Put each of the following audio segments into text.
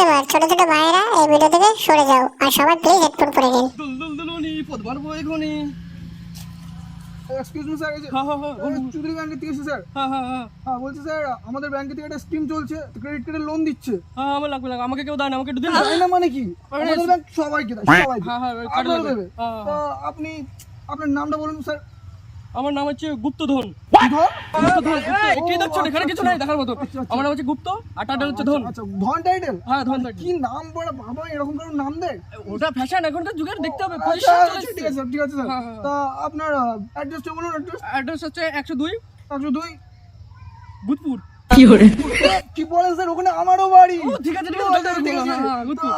Disclaimer ছোট ছোট ভাইয়েরা এই ভিডিও থেকে সরে যাও আর সবাই প্লিজ হেডফোন পরে নিন। দুল দুল দুলুনি পদ এক্সকিউজ মি স্যার হ্যাঁ হ্যাঁ হ্যাঁ বলুন। চুদুরি থেকে এসেছি স্যার হ্যাঁ হ্যাঁ হ্যাঁ হ্যাঁ বলছি স্যার আমাদের ব্যাংকে থেকে একটা স্কিম চলছে ক্রেডিট কার্ডের লোন দিচ্ছে। হ্যাঁ আমার লাগবে লাগবে। আমাকে কেউ দেয় না আমাকে একটু দিন। না মানে কি? আমাদের ব্যাংক সবাইকে দেয় সবাইকে। হ্যাঁ হ্যাঁ কার্ড দেবে। তা হ্যাঁ। আপনি আপনার নামটা বলুন স্যার আমার নাম হচ্ছে গুপ্তধন। গুপ্ত- কি দেখছ? এখানে কিছু নাই দেখার মতো। আচ্ছা, আচ্ছা। আমার নাম হচ্ছে গুপ্ত আর টাইটেল হচ্ছে ধন। আচ্ছা ধন টাইটেল? হ্যাঁ ধন টাইটেল। কি নাম বাবা? এরকম কারও নাম দেয়? ওটা ফ্যাশন এখনকার যুগের দেখতে হবে। ঠিক আছে ঠিক আছে স্যার। হ্যাঁ, হ্যাঁ। তা আপনার অ্যাড্রেসটা বলুন অ্যাড্রেস অ্যাড্রেস হচ্ছে একশো দুই। একশো দুই? বুধপুর কি বলেন স্যার? ওখানে আমারও বাড়ি। ও, ঠিক আছে,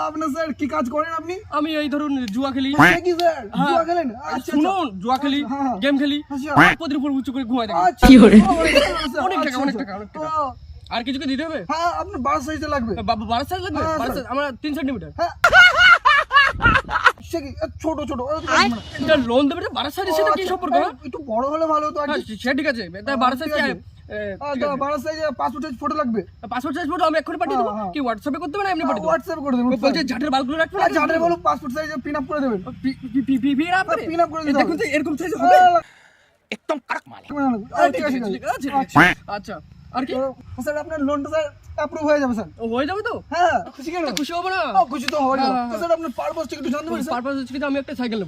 আপনার স্যার কি কাজ করেন আপনি? আমি এই ধরুন জুয়া খেলি। কি স্যার? হ্যাঁ। জুয়া খেলেন? শুনুন জুয়া খেলি হ্যাঁ, হ্যাঁ। গেম খেলি। পদের উপর উঁচু করে ঘুমাই থাকি কি করে অনেক টাকা, অনেক টাকা, অনেক টাকা। আর কিছু কি দিতে হবে? হ্যাঁ আপনার সাইজটা লাগবে। বারো সাইজ লাগবে? হ্যাঁ, বারো স্যার। size, আমার তিন সেন্টিমিটার হ্যাঁ। সে ছোট ছোট লোন দেবে বারো সাইজের সাথে কি আচ্ছা, সম্পর্ক? হ্যাঁ? একটু বড় হলে ভালো হতো আর হ্যাঁ, সে ঠিক আছে। বারো সাইজ পাসপোর্ট ফটো লাগবে। পাসপোর্ট সাইজ ফটো আমি এক্ষুনি পাঠিয়ে দেবো। কি হোয়াটসঅ্যাপে করতে স্যার আপনার লোনটা অ্যাপ্রুভ হয়ে যাবে স্যার হয়ে যাবে তো? হ্যাঁ খুশি না। তো না স্যার আপনার আমি একটা সাইকেল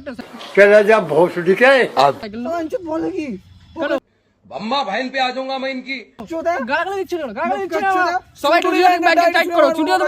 একটা সাইকেল নেব। বলে কি? अम्मा बहन पे आ जाऊँगा मैं इनकी। चुनौत चुनौत